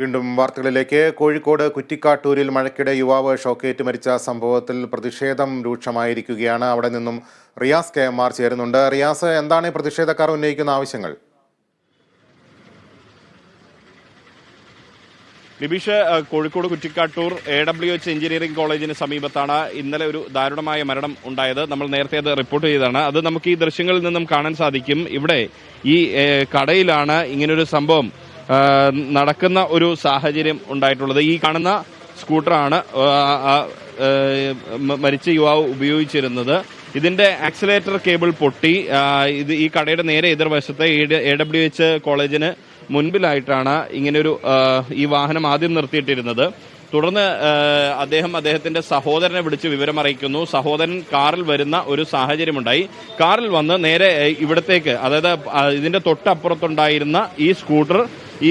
വീണ്ടും വാർത്തകളിലേക്ക്. കോഴിക്കോട് കുറ്റിക്കാട്ടൂരിൽ മഴയ്ക്കിടെ യുവാവ് ഷോക്കേറ്റ് മരിച്ച സംഭവത്തിൽ പ്രതിഷേധം രൂക്ഷമായിരിക്കുകയാണ്. അവിടെ നിന്നും റിയാസ് കെ. എം. ആർ. ചേരുന്നുണ്ട്. റിയാസ് എന്താണ് പ്രതിഷേധക്കാർ ഉന്നയിക്കുന്ന ആവശ്യങ്ങൾ? Nibeesh Kozhikode Kuttikkattoor A W H engineering കോളേജിന് സമീപത്താണ് ഇന്നലെ ഒരു ദാരുണമായ മരണം ഉണ്ടായത്. നമ്മൾ നേരത്തെ അത് റിപ്പോർട്ട് ചെയ്തതാണ്. അത് നമുക്ക് ഈ ദൃശ്യങ്ങളിൽ നിന്നും കാണാൻ സാധിക്കും. ഇവിടെ ഈ കടയിലാണ് ഇങ്ങനൊരു സംഭവം. നടക്കുന്ന ഒരു സാഹചര്യം ഉണ്ടായിട്ടുള്ളത്. ഈ കാണുന്ന സ്കൂട്ടറാണ് മരിച്ച യുവാവ് ഉപയോഗിച്ചിരുന്നത്. ഇതിന്റെ ആക്സിലേറ്റർ കേബിൾ പൊട്ടി. ഇത് ഈ കടയുടെ നേരെ എതിർവശത്തെ എ ഡബ്ല്യു എച്ച് കോളേജിന് മുൻപിലായിട്ടാണ് ഇങ്ങനെയൊരു ഈ വാഹനം ആദ്യം നിർത്തിയിട്ടിരുന്നത്. തുടർന്ന് അദ്ദേഹം അദ്ദേഹത്തിന്റെ സഹോദരനെ വിളിച്ച് വിവരം അറിയിക്കുന്നു. സഹോദരൻ കാറിൽ വരുന്ന ഒരു സാഹചര്യമുണ്ടായി. കാറിൽ വന്ന് നേരെ ഇവിടത്തേക്ക് അതായത് ഇതിന്റെ തൊട്ടപ്പുറത്തുണ്ടായിരുന്ന ഈ സ്കൂട്ടർ ഈ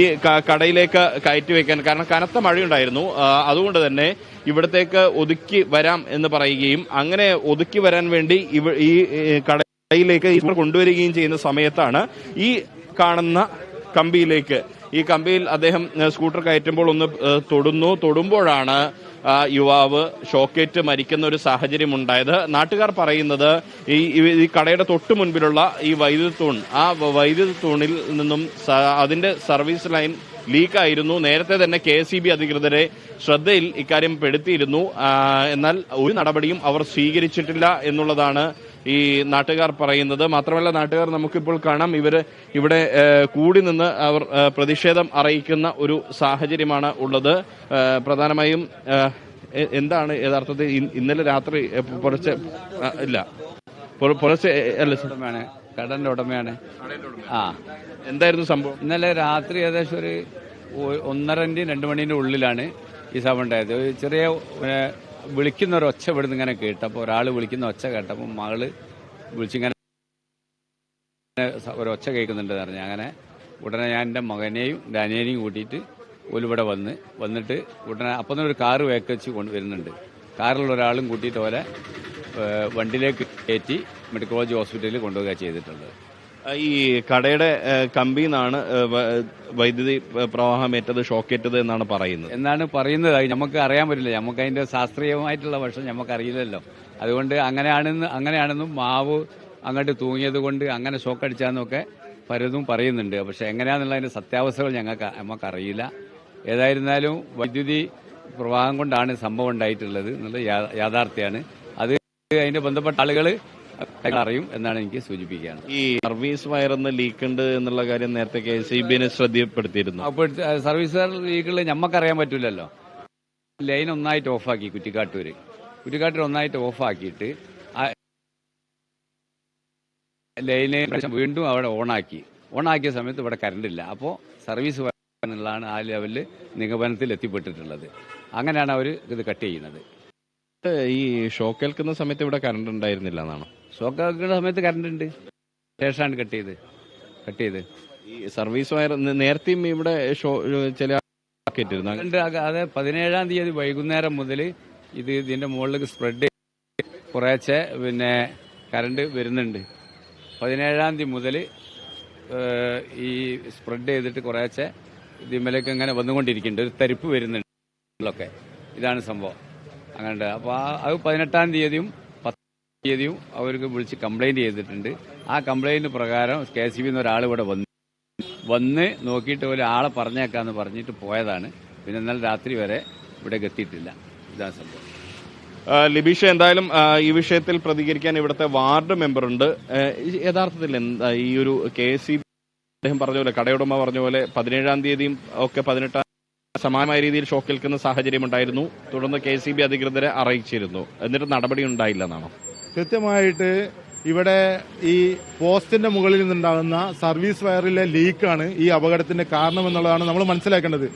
കടയിലേക്ക് കയറ്റി വെക്കാൻ കാരണം കനത്ത മഴയുണ്ടായിരുന്നു. അതുകൊണ്ട് തന്നെ ഇവിടത്തേക്ക് ഒതുക്കി വരാം എന്ന് പറയുകയും അങ്ങനെ ഒതുക്കി വരാൻ വേണ്ടി ഈ കടയിലേക്ക് ഇവർ കൊണ്ടുവരികയും ചെയ്യുന്ന സമയത്താണ് ഈ കാണുന്ന കമ്പിയിലേക്ക്. ഈ കമ്പിയിൽ അദ്ദേഹം സ്കൂട്ടർ കയറ്റുമ്പോൾ ഒന്ന് തൊടുന്നു. തൊടുമ്പോഴാണ് യുവാവ് ഷോക്കേറ്റ് മരിക്കുന്ന ഒരു സാഹചര്യം ഉണ്ടായത് നാട്ടുകാർ പറയുന്നത് ഈ ഈ- കടയുടെ തൊട്ടു മുൻപിലുള്ള ഈ വൈദ്യുതി തൂൺ ആ വൈദ്യുതി തൂണിൽ നിന്നും അതിന്റെ സർവീസ് ലൈൻ ലീക്കായിരുന്നു. നേരത്തെ തന്നെ കെ എസ് അധികൃതരെ ശ്രദ്ധയിൽ ഇക്കാര്യം പെടുത്തിയിരുന്നു. എന്നാൽ ഒരു നടപടിയും അവർ സ്വീകരിച്ചിട്ടില്ല എന്നുള്ളതാണ് ഈ നാട്ടുകാർ പറയുന്നത്. മാത്രമല്ല നാട്ടുകാർ നമുക്കിപ്പോൾ കാണാം ഇവർ ഇവിടെ കൂടി നിന്ന് അവർ പ്രതിഷേധം അറിയിക്കുന്ന ഒരു സാഹചര്യമാണ് ഉള്ളത്. പ്രധാനമായും എന്താണ് യഥാർത്ഥത്തിൽ ഇന്നലെ രാത്രി പുലർച്ചെ ഇല്ല. പുല- പുലർച്ചെ അല്ല. ഉടമയാണ് കടന്റെ ഉടമയാണ്. ആ. എന്തായിരുന്നു സംഭവം? ഇന്നലെ രാത്രി ഏകദേശം ഒരു ഒ- രണ്ടു മണീന്റെ ഉള്ളിലാണ് ഈ സംഭവം ഉണ്ടായത്. ഒരു ചെറിയ വിളിക്കുന്ന ഒരു ഒച്ച ഇവിടുന്ന് ഇങ്ങനെ കേട്ടപ്പോൾ ഒരാൾ വിളിക്കുന്ന ഒച്ച കേട്ടപ്പോൾ മകൾ വിളിച്ചിങ്ങനെ ഒരു ഒച്ച കേൾക്കുന്നുണ്ട് പറഞ്ഞു. അങ്ങനെ ഉടനെ ഞാൻ എന്റെ മകനെയും എന്റെ അനിയനെയും കൂട്ടിയിട്ട് ഒലിവിടെ വന്ന് വന്നിട്ട് ഉടനെ അപ്പം തന്നെ ഒരു കാറ് വേക്ക് വെച്ച് കൊണ്ട് വരുന്നുണ്ട്. കാറിലുള്ള ഒരാളും കൂട്ടിയിട്ട് ഓലെ വണ്ടിയിലേക്ക് കയറ്റി മെഡിക്കൽ ഹോസ്പിറ്റലിൽ കൊണ്ടുപോവുക ചെയ്തിട്ടുള്ളത്. ഈ കടയുടെ കമ്പിയിൽ നിന്നാണ് വൈദ്യുതി പ്രവാഹം വൈദ്യുതി പ്രവാഹമേറ്റത് ഷോക്കേറ്റത് എന്നാണ് പറയുന്നത്. എന്നാണ് പറയുന്നത്. നമുക്ക് അറിയാൻ പറ്റില്ല. നമുക്ക് അതിന്റെ ശാസ്ത്രീയമായിട്ടുള്ള വശം നമുക്ക് അറിയില്ലല്ലോ. അതുകൊണ്ട് അങ്ങനെയാണെന്ന് അങ്ങനെയാണെന്നും മാവ് അങ്ങോട്ട് തൂങ്ങിയത് കൊണ്ട് അങ്ങനെ ഷോക്ക് അടിച്ചാന്നൊക്കെ പലതും പറയുന്നുണ്ട്. പക്ഷെ എങ്ങനെയാണെന്നുള്ളതിന്റെ സത്യാവസ്ഥകൾ ഞങ്ങൾക്ക് നമുക്കറിയില്ല ഏതായിരുന്നാലും വൈദ്യുതി പ്രവാഹം കൊണ്ടാണ് സംഭവം ഉണ്ടായിട്ടുള്ളത് എന്നുള്ളത് യാഥാർത്ഥ്യമാണ് അത് അതിന്റെ ബന്ധപ്പെട്ട ആളുകൾ അറിയും എന്നാണ് എനിക്ക് സൂചിപ്പിക്കുകയാണ് ഈ സർവീസ് വയറിന്ന് ലീക്ക് ഉണ്ട് എന്നുള്ള കാര്യം നേരത്തെ കെ സി ബിനെ ശ്രദ്ധപ്പെടുത്തിയിരുന്നു. അപ്പോൾ സർവീസ് ലീക്കുള്ള ഞമ്മക്കറിയാൻ പറ്റില്ലല്ലോ ലൈൻ ഒന്നായിട്ട് ഓഫാക്കി കുറ്റിക്കാട്ടൂര്. കുറ്റിക്കാട്ടൂർ ഒന്നായിട്ട് ഓഫാക്കിയിട്ട് ലൈനെ ലൈന് വീണ്ടും അവിടെ ഓണാക്കി. ഓണാക്കിയ സമയത്ത് ഇവിടെ കറണ്ട് ഇല്ല അപ്പോൾ സർവീസ് എന്നുള്ളതാണ് ആ ലെവലിൽ നിഗമനത്തിൽ എത്തിപ്പെട്ടിട്ടുള്ളത്. അങ്ങനെയാണ് അവർ ഇത് കട്ട് ചെയ്യുന്നത്. ഈ ഷോക്ക് ഏൽക്കുന്ന സമയത്ത് ഇവിടെ കറണ്ട് ഉണ്ടായിരുന്നില്ല എന്നാണ്? ഷോക്ക് ആക്കുന്ന സമയത്ത് കറണ്ട് ഉണ്ട്. ശേഷമാണ് കട്ട് ചെയ്ത്. കട്ട് ചെയ്ത്. ഈ സർവീസ് വയർ നേരത്തെയും ഇവിടെ ഷോ ചില അതെ പതിനേഴാം തീയതി വൈകുന്നേരം മുതൽ ഇത് ഇതിന്റെ മുകളിലേക്ക് സ്പ്രെഡ് കുറേശ്ശെ പിന്നെ കറണ്ട് വരുന്നുണ്ട്. പതിനേഴാം തീയതി മുതൽ ഈ സ്പ്രെഡ് ചെയ്തിട്ട് കുറേശ്ശെ ഇതിന്മേലേക്ക് ഇങ്ങനെ വന്നുകൊണ്ടിരിക്കുന്നുണ്ട്. ഒരു തരിപ്പ് വരുന്നുണ്ട്. ഒക്കെ. ഇതാണ് സംഭവം. അങ്ങനെ അപ്പോൾ ആ അത് പതിനെട്ടാം തീയതിയും തീയതിയും അവർക്ക് വിളിച്ച് കംപ്ലൈന്റ് ചെയ്തിട്ടുണ്ട്. ആ കംപ്ലൈന്റ് പ്രകാരം കെ സി ബിന്ന് ഒരാൾ ഇവിടെ വന്നു വന്ന് നോക്കിയിട്ട് ഒരാളെ പറഞ്ഞേക്കാന്ന് പറഞ്ഞിട്ട് പോയതാണ്. പിന്നെ ഇന്നലെ രാത്രി വരെ ഇവിടെ എത്തിയിട്ടില്ല. ഇതാണ് സംഭവം. ലിബീഷ എന്തായാലും ഈ വിഷയത്തിൽ പ്രതികരിക്കാൻ ഇവിടുത്തെ വാർഡ് മെമ്പറുണ്ട്. യഥാർത്ഥത്തിൽ എന്താ ഈ ഒരു കെ സി അദ്ദേഹം പറഞ്ഞ പോലെ കടയുടമ പറഞ്ഞ പോലെ പതിനേഴാം തീയതിയും ഒക്കെ പതിനെട്ടാം സമാനമായ രീതിയിൽ ഷോക്കേൽക്കുന്ന സാഹചര്യം ഉണ്ടായിരുന്നു തുടർന്ന് കെ സി ബി അധികൃതരെ അറിയിച്ചിരുന്നു. എന്നിട്ട് നടപടി ഉണ്ടായില്ല എന്നാണോ? കൃത്യമായിട്ട് ഇവിടെ ഈ പോസ്റ്റിന്റെ മുകളിൽ നിന്നുണ്ടാകുന്ന സർവീസ് വയറിലെ ലീക്കാണ് ഈ അപകടത്തിന്റെ കാരണം എന്നുള്ളതാണ് നമ്മൾ മനസ്സിലാക്കേണ്ടത്.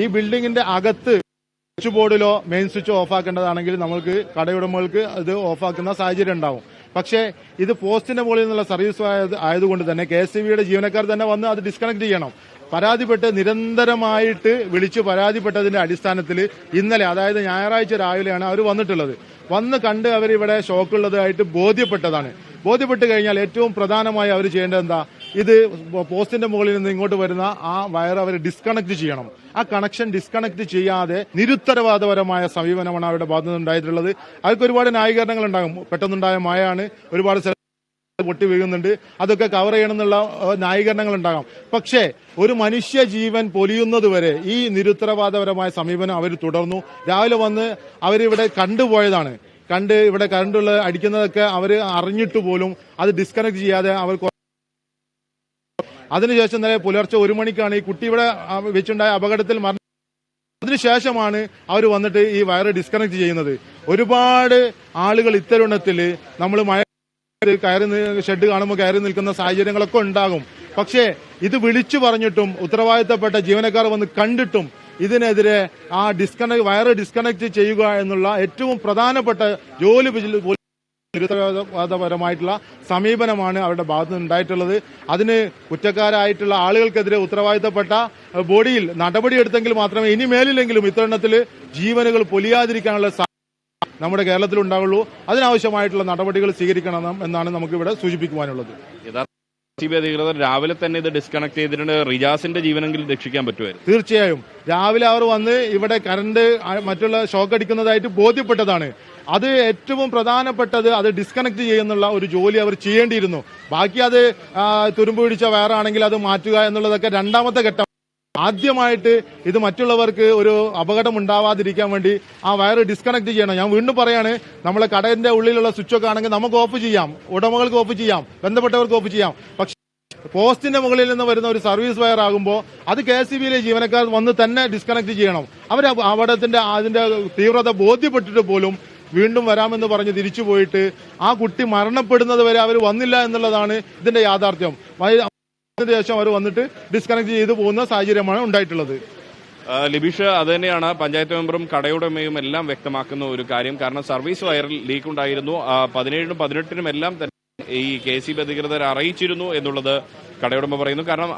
ഈ ബിൽഡിങ്ങിന്റെ അകത്ത് സ്വിച്ച് ബോർഡിലോ മെയിൻ സ്വിച്ച് ഓഫ് ആക്കേണ്ടതാണെങ്കിൽ നമുക്ക് കടയുടമകൾക്ക് അത് ഓഫാക്കുന്ന സാഹചര്യം ഉണ്ടാവും. പക്ഷേ ഇത് പോസ്റ്റിന്റെ മുകളിൽ നിന്നുള്ള സർവീസ് ആയത് ആയതുകൊണ്ട് തന്നെ കെ എസ് ജീവനക്കാർ തന്നെ വന്ന് അത് ഡിസ്കണക്ട് ചെയ്യണം. പരാതിപ്പെട്ട് നിരന്തരമായിട്ട് വിളിച്ചു പരാതിപ്പെട്ടതിന്റെ അടിസ്ഥാനത്തിൽ ഇന്നലെ അതായത് ഞായറാഴ്ച രാവിലെയാണ് അവർ വന്നിട്ടുള്ളത്. വന്ന് കണ്ട് അവരിവിടെ ഷോക്കുള്ളതായിട്ട് ബോധ്യപ്പെട്ടതാണ്. ബോധ്യപ്പെട്ട് കഴിഞ്ഞാൽ ഏറ്റവും പ്രധാനമായി അവർ ചെയ്യേണ്ടത് എന്താ? ഇത് പോസ്റ്റിന്റെ മുകളിൽ നിന്ന് ഇങ്ങോട്ട് വരുന്ന ആ വയർ അവർ ഡിസ്കണക്ട് ചെയ്യണം. ആ കണക്ഷൻ ഡിസ്കണക്ട് ചെയ്യാതെ നിരുത്തരവാദപരമായ സമീപനമാണ് അവരുടെ ഭാഗത്തുനിന്ന് ഉണ്ടായിട്ടുള്ളത് അവർക്ക് ഒരുപാട് ന്യായീകരണങ്ങൾ ഉണ്ടാകും പെട്ടെന്നുണ്ടായ മഴയാണ് ഒരുപാട് പൊട്ടി വീഴുന്നുണ്ട്. അതൊക്കെ കവർ ചെയ്യണമെന്നുള്ള ന്യായീകരണങ്ങൾ ഉണ്ടാകാം പക്ഷേ ഒരു മനുഷ്യ ജീവൻ പൊലിയുന്നത് വരെ ഈ നിരുത്തരവാദപരമായ സമീപനം അവർ തുടർന്നു. രാവിലെ വന്ന് അവരിവിടെ കണ്ടുപോയതാണ്. കണ്ട് ഇവിടെ കറണ്ടുള്ള അടിക്കുന്നതൊക്കെ അവർ അറിഞ്ഞിട്ട് പോലും അത് ഡിസ്കണക്ട് ചെയ്യാതെ അവർ അതിനുശേഷം ഇന്നലെ പുലർച്ചെ ഒരു മണിക്കാണ് ഈ കുട്ടി ഇവിടെ വെച്ചുണ്ടായ അപകടത്തിൽ മരണ അതിനുശേഷമാണ് അവർ വന്നിട്ട് ഈ വയർ ഡിസ്കണക്ട് ചെയ്യുന്നത്. ഒരുപാട് ആളുകൾ ഇത്തരുണത്തിൽ നമ്മൾ മഴ കയറി ഷെഡ് കാണുമ്പോൾ കയറി നിൽക്കുന്ന സാഹചര്യങ്ങളൊക്കെ ഉണ്ടാകും. പക്ഷേ ഇത് വിളിച്ചു പറഞ്ഞിട്ടും ഉത്തരവാദിത്തപ്പെട്ട ജീവനക്കാർ വന്ന് കണ്ടിട്ടും ഇതിനെതിരെ ആ ഡിസ്കണക്ട് വയറ് ഡിസ്കണക്ട് ചെയ്യുക എന്നുള്ള ഏറ്റവും പ്രധാനപ്പെട്ട ജോലി നിരുത്തരവാദപരമായിട്ടുള്ള സമീപനമാണ് അവരുടെ ഭാഗത്ത് ഉണ്ടായിട്ടുള്ളത് അതിന് കുറ്റക്കാരായിട്ടുള്ള ആളുകൾക്കെതിരെ ഉത്തരവാദിത്തപ്പെട്ട ബോഡിയിൽ നടപടിയെടുത്തെങ്കിൽ മാത്രമേ ഇനി മേലില്ലെങ്കിലും ഇത്തരണത്തിൽ ജീവനുകൾ പൊലിയാതിരിക്കാനുള്ള നമ്മുടെ കേരളത്തിൽ ഉണ്ടാവുള്ളൂ അതിനാവശ്യമായിട്ടുള്ള നടപടികൾ സ്വീകരിക്കണം എന്നാണ് നമുക്ക് ഇവിടെ സൂചിപ്പിക്കുവാനുള്ളത് അധികൃതർ രാവിലെ തന്നെ ഇത് ഡിസ്കണക്ട് ചെയ്തിട്ടുണ്ട്. റിജാസിന്റെ ജീവനെങ്കിലും രക്ഷിക്കാൻ പറ്റുമായിരുന്നു. തീർച്ചയായും. രാവിലെ അവർ വന്ന് ഇവിടെ കറണ്ട് മറ്റുള്ള ഷോക്ക് അടിക്കുന്നതായിട്ട് ബോധ്യപ്പെട്ടതാണ്. അത് ഏറ്റവും പ്രധാനപ്പെട്ടത് അത് ഡിസ്കണക്ട് ചെയ്യുന്നുള്ള ഒരു ജോലി അവർ ചെയ്യേണ്ടിയിരുന്നു. ബാക്കി അത് തുരുമ്പ് പിടിച്ച വയറാണെങ്കിൽ അത് മാറ്റുക എന്നുള്ളതൊക്കെ രണ്ടാമത്തെ ഘട്ടം. ആദ്യമായിട്ട് ഇത് മറ്റുള്ളവർക്ക് ഒരു അപകടം ഉണ്ടാവാതിരിക്കാൻ വേണ്ടി ആ വയർ ഡിസ്കണക്ട് ചെയ്യണം. ഞാൻ വീണ്ടും പറയാണ് നമ്മളെ കടയിന്റെ ഉള്ളിലുള്ള സ്വിച്ച് ഒക്കെ ആണെങ്കിൽ നമുക്ക് ഓഫ് ചെയ്യാം. ഉടമകൾക്ക് ഓഫ് ചെയ്യാം. ബന്ധപ്പെട്ടവർക്ക് ഓഫ് ചെയ്യാം. പക്ഷെ പോസ്റ്റിന്റെ മുകളിൽ നിന്ന് വരുന്ന ഒരു സർവീസ് വയർ ആകുമ്പോൾ അത് കെ എസ് ബിയിലെ ജീവനക്കാർ വന്ന് തന്നെ ഡിസ്കണക്ട് ചെയ്യണം. അവർ അപകടത്തിന്റെ അതിന്റെ തീവ്രത ബോധ്യപ്പെട്ടിട്ട് പോലും വീണ്ടും വരാമെന്ന് പറഞ്ഞ് തിരിച്ചു പോയിട്ട് ആ കുട്ടി മരണപ്പെടുന്നത് വരെ അവർ വന്നില്ല എന്നുള്ളതാണ് ഇതിന്റെ യാഥാർത്ഥ്യം. ശേഷം അവർ വന്നിട്ട് ഡിസ്കണക്ട് ചെയ്തു പോകുന്ന സാഹചര്യമാണ് ഉണ്ടായിട്ടുള്ളത്. ലിബിഷ് അത് തന്നെയാണ് പഞ്ചായത്ത് മെമ്പറും കടയുടമയും എല്ലാം വ്യക്തമാക്കുന്ന ഒരു കാര്യം. കാരണം സർവീസ് വയറിൽ ലീക്ക് ഉണ്ടായിരുന്നു. പതിനേഴിനും പതിനെട്ടിനും എല്ലാം തന്നെ ഈ കെ സി ബി അധികൃതർ അറിയിച്ചിരുന്നു എന്നുള്ളത് കടയുടമ പറയുന്നു. കാരണം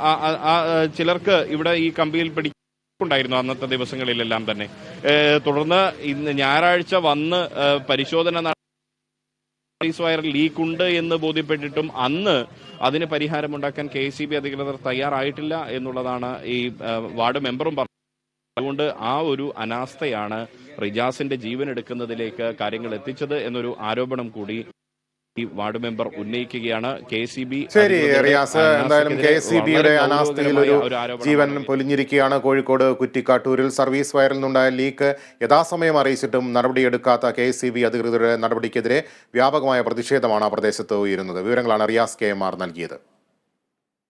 ചിലർക്ക് ഇവിടെ ഈ കമ്പിയിൽ പിടിക്കുണ്ടായിരുന്നു അന്നത്തെ ദിവസങ്ങളിലെല്ലാം തന്നെ. തുടർന്ന് ഇന്ന് ഞായറാഴ്ച വന്ന് പരിശോധന സർവീസ് വയറിൽ ലീക്ക് ഉണ്ട് എന്ന് ബോധ്യപ്പെട്ടിട്ടും അന്ന് അതിന് പരിഹാരമുണ്ടാക്കാൻ കെ സി ബി അധികൃതർ തയ്യാറായിട്ടില്ല എന്നുള്ളതാണ് ഈ വാർഡ് മെമ്പറും പറഞ്ഞത്. അതുകൊണ്ട് ആ ഒരു അനാസ്ഥയാണ് റിജാസിന്റെ ജീവൻ എടുക്കുന്നതിലേക്ക് കാര്യങ്ങൾ എത്തിച്ചത് എന്നൊരു ആരോപണം കൂടി ഈ വാർഡ് മെമ്പർ ഉന്നയിക്കുകയാണ്. കെ സി ബി ശരി റിയാസ് എന്തായാലും കെ സി ബിയുടെ അനാസ്ഥയിൽ ഒരു ജീവൻ പൊലിഞ്ഞിരിക്കുകയാണ്. കോഴിക്കോട് കുറ്റിക്കാട്ടൂരിൽ സർവീസ് വയറിൽ നിന്നുണ്ടായ ലീക്ക് യഥാസമയം അറിയിച്ചിട്ടും നടപടിയെടുക്കാത്ത കെ സി ബി അധികൃതരുടെ നടപടിക്കെതിരെ വ്യാപകമായ പ്രതിഷേധമാണ് ആ പ്രദേശത്ത് ഉയരുന്നത്. വിവരങ്ങളാണ് റിയാസ് കെ എം ആർ നൽകിയത്.